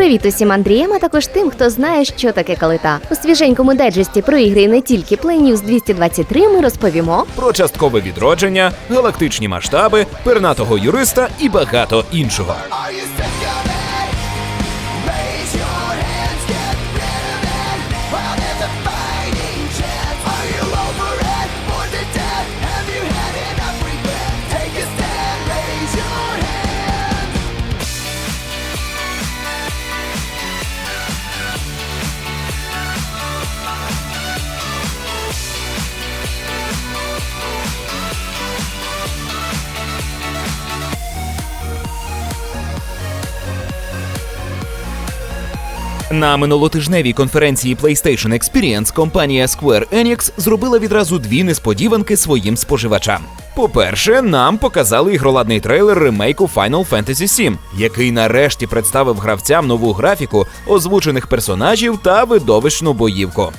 Привіт усім Андріям, а також тим, хто знає, що таке калита. У свіженькому дайджесті про ігри не тільки Play News 223 ми розповімо про часткове відродження, галактичні масштаби, пернатого юриста і багато іншого. На минулотижневій конференції PlayStation Experience компанія Square Enix зробила відразу дві несподіванки своїм споживачам. По-перше, нам показали ігроладний трейлер ремейку Final Fantasy VII, який нарешті представив гравцям нову графіку, озвучених персонажів та видовищну боївку.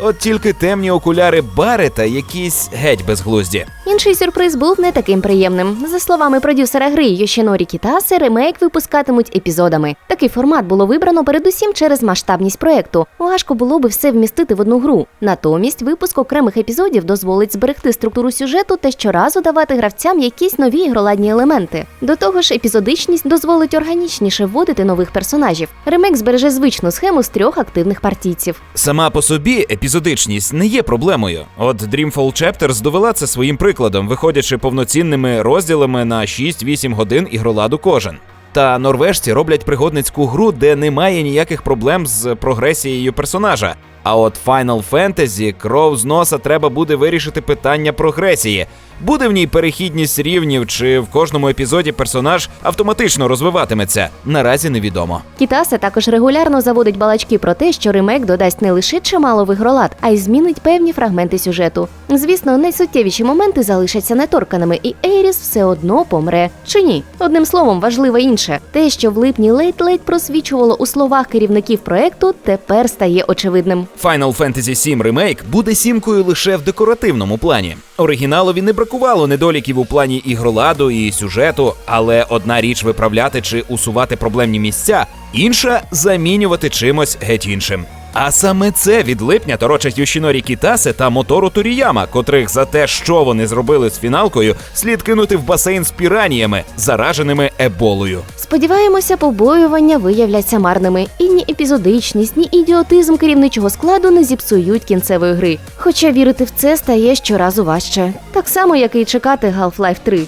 От тільки темні окуляри Барета якісь геть безглузді. Інший сюрприз був не таким приємним. За словами продюсера гри Йошінорі Кітаси, ремейк випускатимуть епізодами. Такий формат було вибрано передусім через масштабність проекту. Важко було би все вмістити в одну гру. Натомість випуск окремих епізодів дозволить зберегти структуру сюжету та щоразу давати гравцям якісь нові ігроладні елементи. До того ж, епізодичність дозволить органічніше вводити нових персонажів. Ремейк збереже звичну схему з трьох активних партійців. Сама по собі епізодичність не є проблемою. От Dreamfall Chapters довела це своїм прикладом, виходячи повноцінними розділами на 6-8 годин ігроладу кожен. Та норвежці роблять пригодницьку гру, де немає ніяких проблем з прогресією персонажа. А от Final Fantasy кров з носа треба буде вирішити питання прогресії. Буде в ній перехідність рівнів, чи в кожному епізоді персонаж автоматично розвиватиметься. Наразі невідомо. Кітаса також регулярно заводить балачки про те, що ремейк додасть не лише чимало в ігролад, а й змінить певні фрагменти сюжету. Звісно, найсуттєвіші моменти залишаться неторканими, і Ейріс все одно помре. Чи ні? Одним словом, важливо інше. Те, що в липні ледь-ледь просвічувало у словах керівників проекту, тепер стає очевидним. Final Fantasy VII Remake буде сімкою лише в декоративному плані. Оригіналові не бракувало недоліків у плані ігроладу і сюжету, але одна річ виправляти чи усувати проблемні місця, інша замінювати чимось геть іншим. А саме це від липня торочать Йошінорі Кітасе та Мотору Торіяма, котрих за те, що вони зробили з фіналкою, слід кинути в басейн з піраніями, зараженими еболою. Сподіваємося, побоювання виявляться марними, і ні епізодичність, ні ідіотизм керівничого складу не зіпсують кінцевої гри. Хоча вірити в це стає щоразу важче, так само як і чекати Half-Life 3.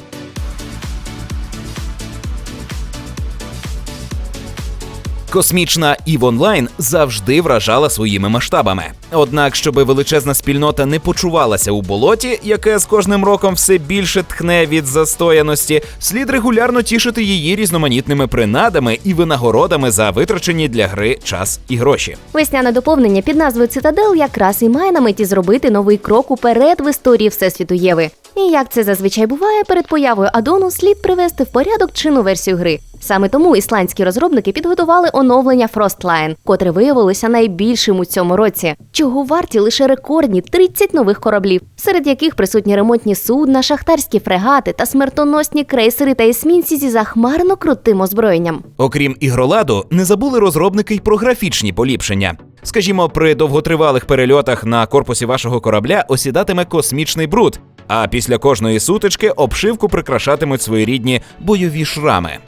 Космічна EVE Online завжди вражала своїми масштабами. Однак, щоб величезна спільнота не почувалася у болоті, яке з кожним роком все більше тхне від застояності, слід регулярно тішити її різноманітними принадами і винагородами за витрачені для гри час і гроші. Весняне доповнення під назвою Цитадел якраз і має на меті зробити новий крок уперед в історії Всесвіту Єви. І як це зазвичай буває, перед появою адону слід привести в порядок чинну версію гри. Саме тому ісландські розробники підготували оновлення Frostline, котре виявилося найбільшим у цьому році, чого варті лише рекордні 30 нових кораблів, серед яких присутні ремонтні судна, шахтарські фрегати та смертоносні крейсери та есмінці зі захмарно крутим озброєнням. Окрім ігроладу, не забули розробники й про графічні поліпшення. Скажімо, при довготривалих перельотах на корпусі вашого корабля осідатиме космічний бруд, а після кожної сутички обшивку прикрашатимуть своєрідні бойові шрами.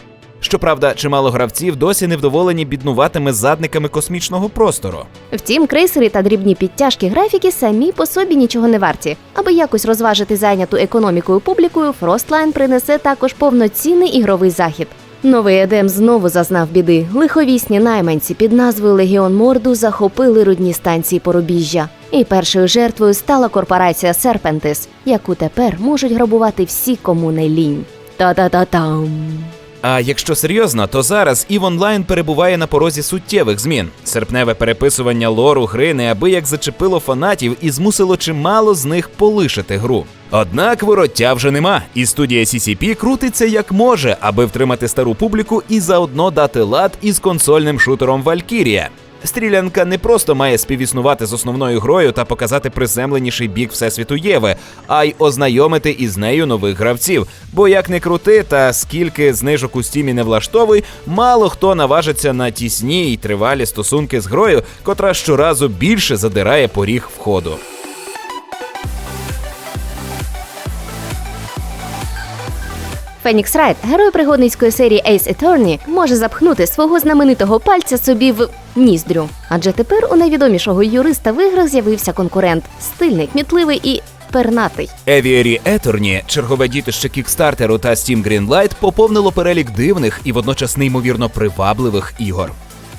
Щоправда, чимало гравців досі невдоволені біднуватими задниками космічного простору. Втім, крейсери та дрібні підтяжки графіки самі по собі нічого не варті. Аби якось розважити зайняту економікою публікою, Frostline принесе також повноцінний ігровий захід. Новий Едем знову зазнав біди. Лиховісні найманці під назвою Легіон Морду захопили рудні станції порубіжжя. І першою жертвою стала корпорація Серпентис, яку тепер можуть грабувати всі, кому не лінь. Та-та-та-там. А якщо серйозно, то зараз Ів онлайн перебуває на порозі суттєвих змін. Серпневе переписування лору гри неабияк зачепило фанатів і змусило чимало з них полишити гру. Однак вороття вже нема, і студія CCP крутиться як може, аби втримати стару публіку і заодно дати лад із консольним шутером Valkyria. Стрілянка не просто має співіснувати з основною грою та показати приземленіший бік всесвіту Єви, а й ознайомити із нею нових гравців. Бо як не крути, та скільки знижок у стімі не влаштовуй, мало хто наважиться на тісні й тривалі стосунки з грою, котра щоразу більше задирає поріг входу. Фенікс Райт, герой пригодницької серії Ace Attorney, може запхнути свого знаменитого пальця собі в ніздрю. Адже тепер у найвідомішого юриста в іграх з'явився конкурент стильний, кмітливий і пернатий. Aviary Еторні, чергове дітище кікстартеру та Steam Greenlight, поповнило перелік дивних і водночас неймовірно привабливих ігор.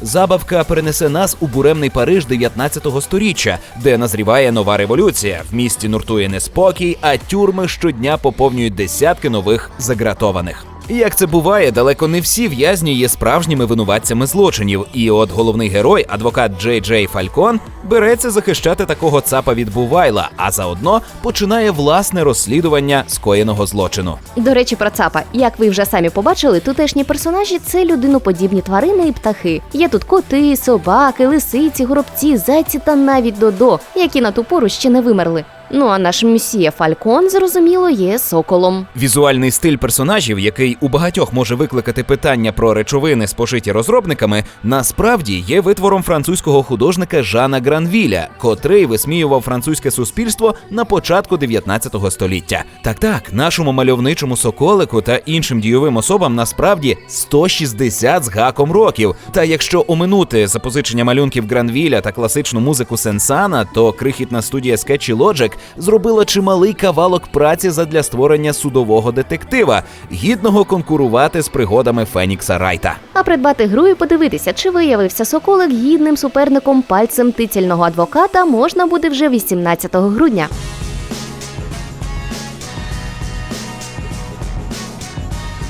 Забавка перенесе нас у буремний Париж 19-го сторіччя, де назріває нова революція. В місті нуртує неспокій, а тюрми щодня поповнюють десятки нових загратованих. Як це буває, далеко не всі в'язні є справжніми винуватцями злочинів. І от головний герой, адвокат Джей Джей Фалькон, береться захищати такого цапа від Бувайла, а заодно починає власне розслідування скоєного злочину. До речі, про цапа. Як ви вже самі побачили, тутешні персонажі це людиноподібні тварини і птахи. Є тут коти, собаки, лисиці, горобці, зайці та навіть додо, які на ту пору ще не вимерли. Ну а наш месія Фалькон, зрозуміло, є соколом. Візуальний стиль персонажів, який у багатьох може викликати питання про речовини, спошиті розробниками, насправді є витвором французького художника Жана Гранвіля, котрий висміював французьке суспільство на початку 19 століття. Так так, нашому мальовничому соколику та іншим дійовим особам насправді 160 з гаком років. Та якщо оминути запозичення малюнків Гранвіля та класичну музику Сенсана, то крихітна студія Sketchy Logic зробила чималий кавалок праці задля створення судового детектива, гідного конкурувати з пригодами Фенікса Райта. А придбати гру і подивитися, чи виявився соколик гідним суперником пальцем тицільного адвоката, можна буде вже 18 грудня.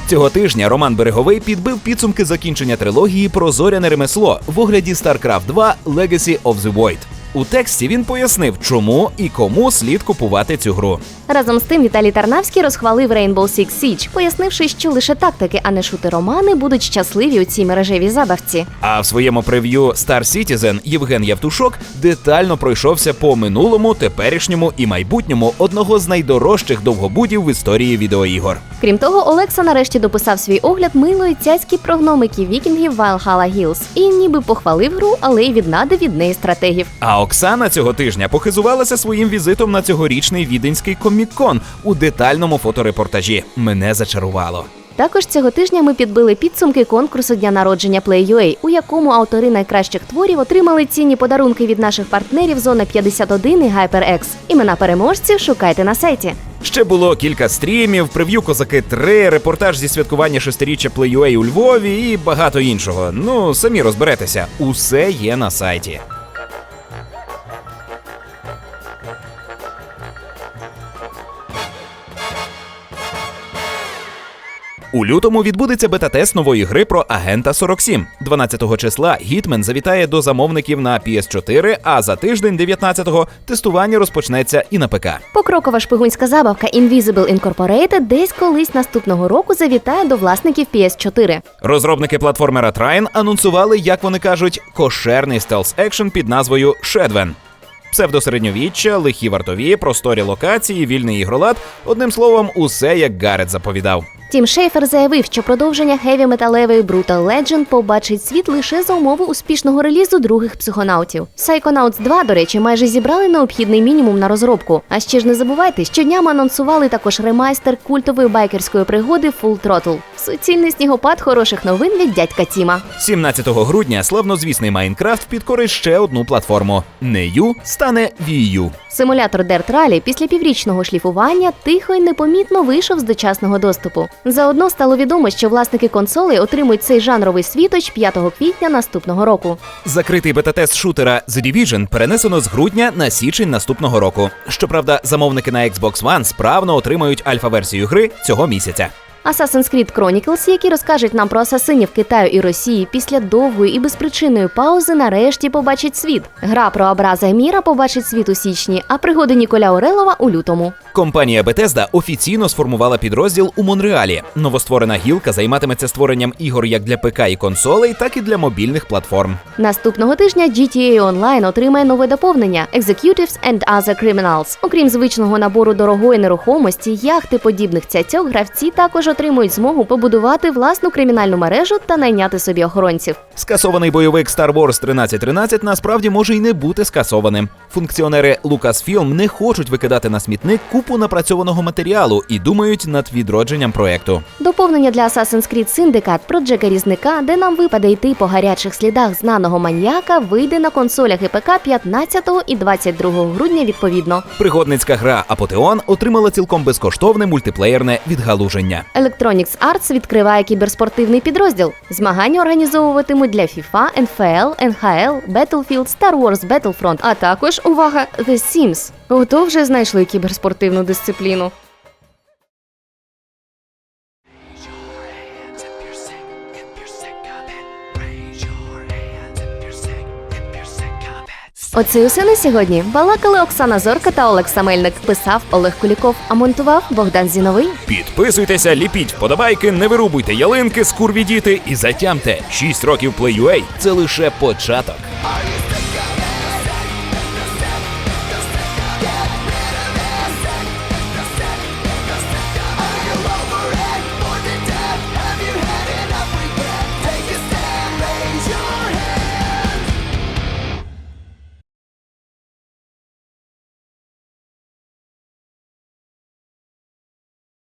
Цього тижня Роман Береговий підбив підсумки закінчення трилогії про зоряне ремесло в огляді StarCraft 2 Legacy of the Void. У тексті він пояснив, чому і кому слід купувати цю гру. Разом з тим Віталій Тарнавський розхвалив Rainbow Six Siege, пояснивши, що лише тактики, а не шути-романи будуть щасливі у цій мережевій забавці. А в своєму прев'ю Star Citizen Євген Явтушок детально пройшовся по минулому, теперішньому і майбутньому одного з найдорожчих довгобудів в історії відеоігор. Крім того, Олекса нарешті дописав свій огляд милої цяцькі про гномиків вікінгів Valhalla Hills і ніби похвалив гру, але й віднадив від неї стратегів. А Оксана цього тижня похизувалася своїм візитом на цьогорічний віденський комікон у детальному фоторепортажі. Мене зачарувало. Також цього тижня ми підбили підсумки конкурсу дня народження Play.ua, у якому автори найкращих творів отримали цінні подарунки від наших партнерів Зона 51 і HyperX. Імена переможців шукайте на сайті. Ще було кілька стрімів, прев'ю Козаки 3, репортаж зі святкування шестиріччя Play.ua у Львові і багато іншого. Ну, самі розберетеся, усе є на сайті. У лютому відбудеться бета-тест нової гри про агента 47. 12 числа Гітмен завітає до замовників на PS4, а за тиждень, 19-го, тестування розпочнеться і на ПК. Покрокова шпигунська забавка Invisible Incorporated десь колись наступного року завітає до власників PS4. Розробники платформера Trine анонсували, як вони кажуть, кошерний стелс екшен під назвою Шедвен. Псевдосередньовіччя, лихі вартові, просторі локації, вільний ігролад. Одним словом, усе як Гарет заповідав. Тім Шейфер заявив, що продовження хеві-металевої Brutal Legend побачить світ лише за умови успішного релізу других психонавтів. Psychonauts 2, до речі, майже зібрали необхідний мінімум на розробку. А ще ж не забувайте, щоднями анонсували також ремайстер культової байкерської пригоди Full Throttle. Суцільний снігопад хороших новин від дядька Тіма. 17 грудня славнозвісний Майнкрафт підкорить ще одну платформу. Не Ю стане U. Симулятор Dirt Rally після піврічного шліфування тихо й непомітно вийшов з дочасного доступу. Заодно стало відомо, що власники консолей отримують цей жанровий світоч 5 квітня наступного року. Закритий бета-тест шутера The Division перенесено з грудня на січень наступного року. Щоправда, замовники на Xbox One справно отримають альфа-версію гри цього місяця. Assassin's Creed Chronicles, які розкажуть нам про асасинів Китаю і Росії після довгої і безпричинної паузи, нарешті побачить світ. Гра про образа Еміра побачить світ у січні, а пригоди Ніколя Орелова у лютому. Компанія Bethesda офіційно сформувала підрозділ у Монреалі. Новостворена гілка займатиметься створенням ігор як для ПК і консолей, так і для мобільних платформ. Наступного тижня GTA Online отримає нове доповнення Executives and Other Criminals. Окрім звичного набору дорогої нерухомості, яхти подібних цяцьок, гравці також отримують змогу побудувати власну кримінальну мережу та найняти собі охоронців. Скасований бойовик Star Wars 1313 насправді може й не бути скасованим. Функціонери Lucasfilm не хочуть викидати на смітник купу напрацьованого матеріалу і думають над відродженням проекту. Доповнення для Assassin's Creed Syndicate про Джека Різника, де нам випаде йти по гарячих слідах знаного маньяка, вийде на консолях і ПК 15 і 22 грудня відповідно. Пригодницька гра Апотеон отримала цілком безкоштовне мультиплеєрне відгалуження. Electronics Arts відкриває кіберспортивний підрозділ. Змагання організовуватимуть для FIFA, NFL, NHL, Battlefield, Star Wars Battlefront, а також увага The Sims. Ото вже знайшли кіберспортивну дисципліну. Оце і усе на сьогодні. Балакали Оксана Зорка та Олекса Мельник. Писав Олег Куліков, а монтував Богдан Зіновий. Підписуйтеся, ліпіть вподобайки, не вирубуйте ялинки, скурві діти і затямте. 6 років Play.ua – це лише початок.